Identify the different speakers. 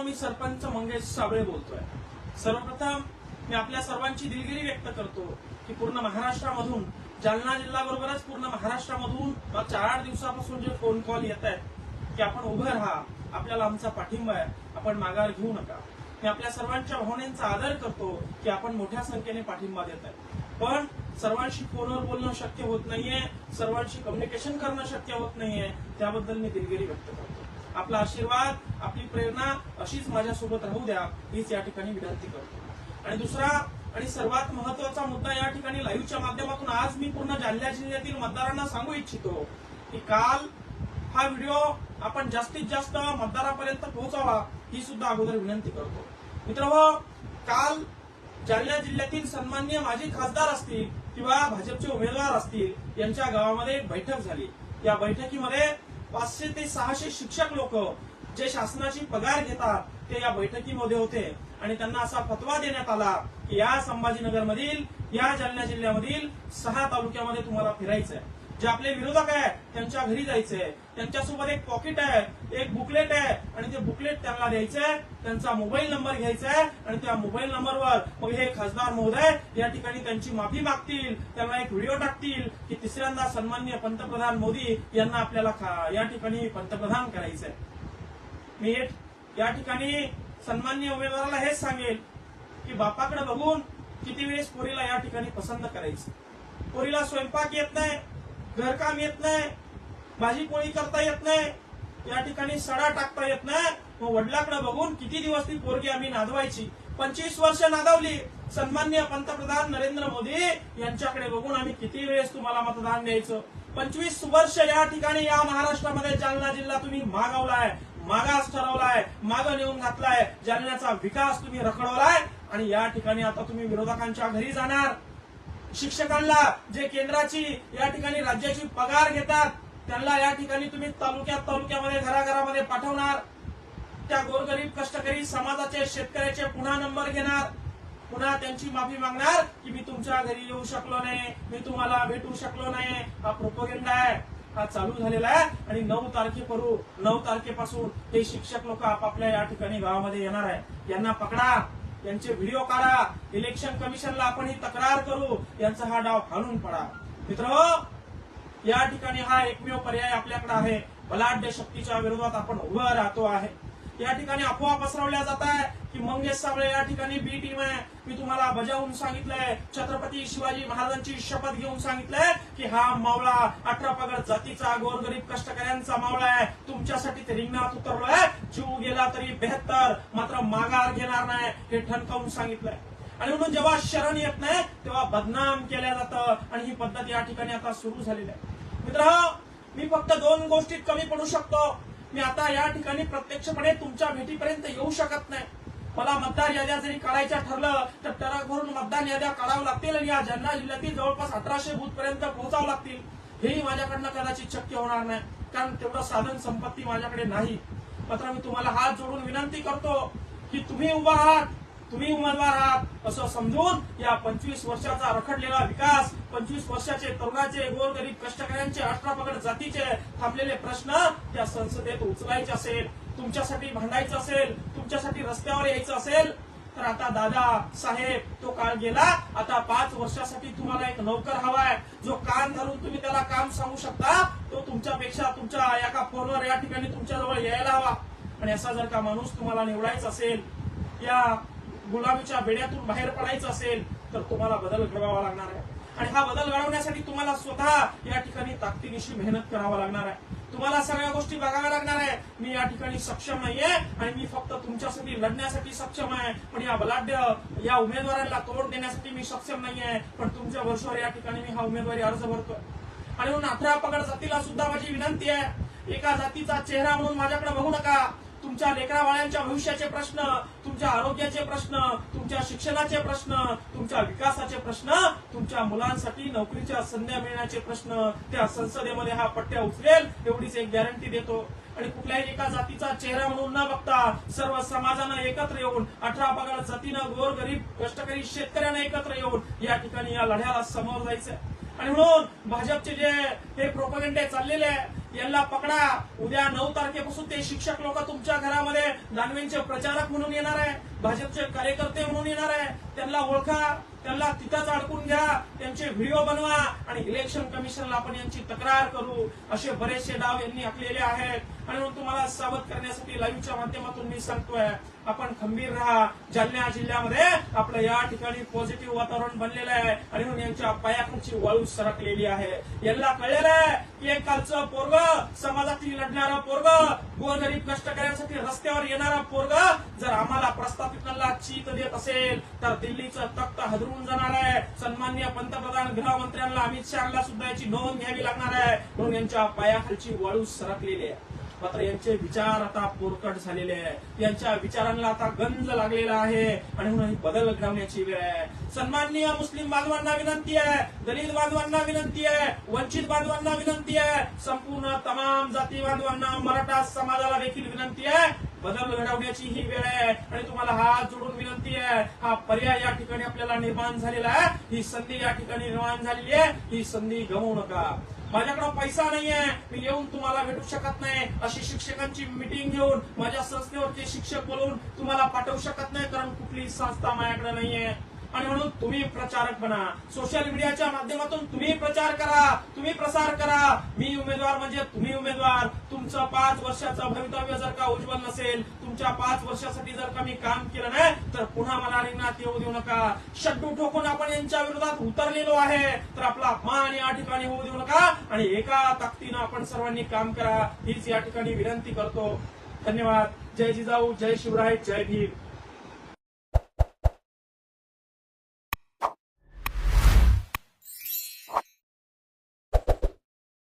Speaker 1: मित्रांनो मी सरपंच मंगेश साबळे बोलतोय. सर्वप्रथम मी आपल्या सर्वांची दिलगिरी व्यक्त करतो की पूर्ण महाराष्ट्रामधून जालना जिल्ह्याबरोबरच पूर्ण महाराष्ट्रामधून चार आठ दिवसापासून जे फोन कॉल येत आहेत की आपण उभं राहा आपल्याला आमचा पाठिंबा आहे आपण माघार घेऊ नका. मी आपल्या सर्वांच्या भावनेचा आदर करतो की आपण मोठ्या संख्येने पाठिंबा देत आहे पण सर्वांशी फोनवर बोलणं शक्य होत नाहीये सर्वांशी कम्युनिकेशन करणं शक्य होत नाहीये त्याबद्दल मी दिलगिरी व्यक्त करतो. आपला आशीर्वाद आपली प्रेरणा अशीच माझ्यासोबत राहू द्या हीच या ठिकाणी विनंती करतो. आणि दुसरा आणि सर्वात महत्त्वाचा मुद्दा या ठिकाणी लाईव्हच्या माध्यमातून आज मी पूर्ण जालना जिल्ह्यातील मतदारांना सांगू इच्छितो की काल हा व्हिडिओ आपण जास्तीत जास्त मतदारापर्यंत पोहोचावा ही सुद्धा अगोदर विनंती करतो. मित्र काल जालना जिल्ह्यातील सन्मान्य माजी खासदार असतील किंवा भाजपचे उमेदवार असतील यांच्या गावामध्ये एक बैठक झाली. या बैठकीमध्ये पाचशे ते सहाशे शिक्षक लोक जे शासनाची पगार घेतात ते या बैठकीमध्ये होते. आणि त्यांना असा फतवा देण्यात आला की या संभाजीनगर मधील या जालना जिल्ह्यामधील सहा तालुक्यामध्ये तुम्हाला फिरायचंय. जे आपले विरोधक आहेत त्यांच्या घरी जायचंय. त्यांच्यासोबत एक पॉकेट आहे. एक बुकलेट आहे आणि ते बुकलेट त्यांना द्यायचंय त्यांचा मोबाईल नंबर घ्यायचा आहे आणि त्या मोबाईल नंबरवर मग हे खासदार महोदय या ठिकाणी त्यांची माफी मागतील त्यांना एक व्हिडिओ टाकतील की तिसऱ्यांदा सन्मान्य पंतप्रधान मोदी यांना आपल्याला या ठिकाणी पंतप्रधान करायचंय. मी या ठिकाणी सन्मान्य उमेदवाराला हेच सांगेल की बापाकडे बघून किती वेळेस पोरीला या ठिकाणी पसंत करायचं. पोरीला स्वयंपाक येत नाही घरकाम येत नाही भाजी पोळी करता येत नाही या ठिकाणी सडा टाकता येत नाही. मग वडिलाकडे बघून किती दिवस ती पोरगी आम्ही नादवायची. पंचवीस वर्ष नादवली. सन्मान्य पंतप्रधान नरेंद्र मोदी यांच्याकडे बघून आम्ही किती वेळेस तुम्हाला मतदान द्यायचं. पंचवीस वर्ष या ठिकाणी या महाराष्ट्रामध्ये जालना जिल्हा तुम्ही मागवलाय मागास ठरवलाय माग नेऊन घातलाय जालन्याचा विकास तुम्ही रखडवलाय आणि या ठिकाणी आता तुम्ही विरोधकांच्या घरी जाणार. शिक्षकांना जे केंद्राची या ठिकाणी राज्याची पगार घेतात त्यांना या ठिकाणी तुम्ही तालुक्यात तालुक्यामध्ये घराघरामध्ये पाठवणार. त्या गोरगरीब कष्टकरी समाजाचे शेतकऱ्याचे पुन्हा नंबर घेणार. पुन्हा त्यांची माफी मागणार की मी तुमच्या घरी येऊ शकलो नाही मी तुम्हाला भेटू शकलो नाही. हा प्रोपोगेंडा आहे. हा चालू झालेला आहे आणि नऊ तारखेपरू नऊ तारखेपासून हे शिक्षक लोक आपापल्या या ठिकाणी गावामध्ये येणार आहे यांना पकडा यांचे व्हिडिओ काढा. इलेक्शन कमिशनला आपण ही तक्रार करू. यांचा हा डाव घालून पडा. मित्र हो, या ठिकाणी हा एकमेव पर्याय आपल्याकडे आहे. बलाढ्य शक्तीच्या विरोधात आपण उभं राहतो आहे. या ठिकाणी अफवा पसरवल्या जात आहे की मंगेश साबळे या ठिकाणी बी टीम आहे. मी तुम्हाला बजावून सांगितलंय. छत्रपती शिवाजी महाराजांची शपथ घेऊन सांगितलंय की हा मावळा अठरा पगड जातीचा गोरगरीब कष्टकऱ्यांचा मावळा आहे. तुमच्यासाठी ते रिंगणात उतरलोय जीव गेला तरी बेहत्तर मात्र माघार घेणार नाही हे ठणकावून सांगितलंय. आणि म्हणून जेव्हा शरण येत नाही तेव्हा बदनाम केल्या जातं. आणि ही पद्धत या ठिकाणी आता सुरू झालेली आहे. मित्र मी फक्त दोन गोष्टीत कमी पडू शकतो. मी आता या ठिकाणी प्रत्यक्षपणे तुमच्या भेटीपर्यंत येऊ शकत नाही. मला मतदार याद्या जरी काढायच्या ठरलं तर टरक भरून मतदान याद्या काढावं लागतील आणि या जालना जिल्ह्यातील जवळपास अठराशे बूथ पर्यंत पोहोचावं लागतील. हेही माझ्याकडनं कदाचित शक्य होणार नाही कारण तेवढं साधन संपत्ती माझ्याकडे नाही. मात्र मी तुम्हाला हात जोडून विनंती करतो की तुम्ही उभा आहात. तुम्ही उमेदवार आहात असं समजून या पंचवीस वर्षाचा रखडलेला विकास पंचवीस वर्षाचे तरुणाचे गोरगरीब कष्टकऱ्यांचे अठरापगड जातीचे थांबलेले प्रश्न त्या संसदेत उचलायचे असेल तुमच्यासाठी भांडायचं असेल तुमच्यासाठी रस्त्यावर यायचं असेल. तर आता दादा साहेब तो काळ गेला आता पाच वर्षासाठी तुम्हाला एक नौकर हवाय. जो कान धरून तुम्ही त्याला काम सांगू शकता तो तुमच्यापेक्षा तुमच्या एका फोनवर या ठिकाणी तुमच्याजवळ यायला हवा. आणि असा जर का माणूस तुम्हाला निवडायचा असेल या गुलामीच्या बेड्यातून बाहेर पडायचं असेल तर तुम्हाला बदल घडवावा लागणार आहे. आणि हा बदल घडवण्यासाठी तुम्हाला स्वतः या ठिकाणी ताकदीनिशी मेहनत करावा लागणार आहे. तुम्हाला सगळ्या गोष्टी बघाव्या लागणार आहे. मी या ठिकाणी सक्षम नाहीये आणि मी फक्त तुमच्यासाठी लढण्यासाठी सक्षम आहे. पण या बलाढ्य या उमेदवारांना तोड देण्यासाठी मी सक्षम नाहीये. पण तुमच्या वर्षावर या ठिकाणी मी हा उमेदवारी अर्ज भरतोय. आणि म्हणून अठरा पगड जातीला सुद्धा माझी विनंती आहे. एका जातीचा चेहरा म्हणून माझ्याकडे बघू नका. तुमच्या लेकरा भविष्याचे प्रश्न तुमच्या आरोग्याचे प्रश्न तुमच्या शिक्षणाचे प्रश्न तुमच्या विकासाचे प्रश्न तुमच्या मुलांसाठी नोकरीच्या संध्या मिळण्याचे प्रश्न त्या संसदेमध्ये हा पट्ट्या उचलेल एवढीच एक गॅरंटी देतो. आणि कुठल्याही एका जातीचा चेहरा म्हणून न बघता सर्व समाजानं एकत्र येऊन अठरा पगार जातीनं गोर गरीब कष्टकरी शेतकऱ्यांना एकत्र येऊन या ठिकाणी या लढ्याला समोर जायचं आणि म्हणून भाजपचे जे हे प्रोपगंडे चाललेले आहे यांना पकडा. उद्या नऊ तारखेपासून ते शिक्षक लोक तुमच्या घरामध्ये दानवेंचे प्रचारक म्हणून येणार आहे भाजपचे कार्यकर्ते म्हणून येणार आहे. त्यांना ओळखा त्यांना तिथंच अडकून घ्या त्यांचे व्हिडिओ बनवा आणि इलेक्शन कमिशनला आपण यांची तक्रार करू. असे बरेचसे डाव यांनी आखलेले आहेत. आणि मग तुम्हाला सावध करण्यासाठी लाईव्हच्या माध्यमातून मी सांगतोय आपण खंबीर राहा. जालना जिल्ह्यामध्ये आपलं या ठिकाणी पॉझिटिव्ह वातावरण बनलेलं आहे. आणि म्हणून यांच्या पायाखालची वाळू सरकलेली आहे. यांना कळलेलं आहे एक कालचं पोरग समाजातील लढणारा पोरग गोरगरीब करण्यासाठी रस्त्यावर येणारा पोरग जर आम्हाला प्रस्थापितांना चीत देत असेल तर दिल्लीचं तख्त हदरून जाणार आहे. सन्मान्य पंतप्रधान गृहमंत्र्यांना अमित शहाला सुद्धा याची नोंद घ्यावी लागणार आहे. म्हणून यांच्या पायाखालची वाळू सरकलेली आहे. मात्र यांचे विचार आता पोरकट झालेले आहेत यांच्या विचारांना आता गंज लागलेला आहे आणि म्हणून बदल घडवण्याची वेळ आहे. सन्माननीय मुस्लिम बांधवांना विनंती आहे. दलित बांधवांना विनंती आहे. वंचित बांधवांना विनंती आहे. संपूर्ण तमाम जाती बांधवांना मराठा समाजाला देखील विनंती आहे. बदल घडवण्याची ही वेळ आहे. आणि तुम्हाला हात जोडून विनंती आहे. हा पर्याय या ठिकाणी आपल्याला निर्माण झालेला आहे. ही संधी या ठिकाणी निर्माण झालेली आहे. ही संधी गमवू नका. माझ्याकडे पैसा नाहीये मी येऊन तुम्हाला भेटू शकत नाही. अशी शिक्षकांची मिटिंग घेऊन माझ्या संस्थेवरचे शिक्षक बोलवून तुम्हाला पाठवू शकत नाही कारण कुठली संस्था माझ्याकडे नाहीये. आणि म्हणून तुम्ही प्रचारक बना. सोशल मीडियाच्या माध्यमातून तुम्ही प्रचार करा. तुम्ही प्रसार करा. मी उमेदवार म्हणजे तुम्ही उमेदवार. तुमचं पाच वर्षाचं भवितव्य जर का उज्ज्वल नसेल तुमच्या पाच वर्षासाठी जर का मी काम केलं नाही तर पुन्हा मला रिंगणात येऊ देऊ नका. शड्डू ठोकून आपण यांच्या विरोधात उतरलेलो आहे तर आपला अपमान या ठिकाणी होऊ देऊ नका. आणि एका ताकदीनं आपण सर्वांनी काम करा. हीच या ठिकाणी विनंती करतो. धन्यवाद. जय जिजाऊ. जय शिवराय. जय भीम.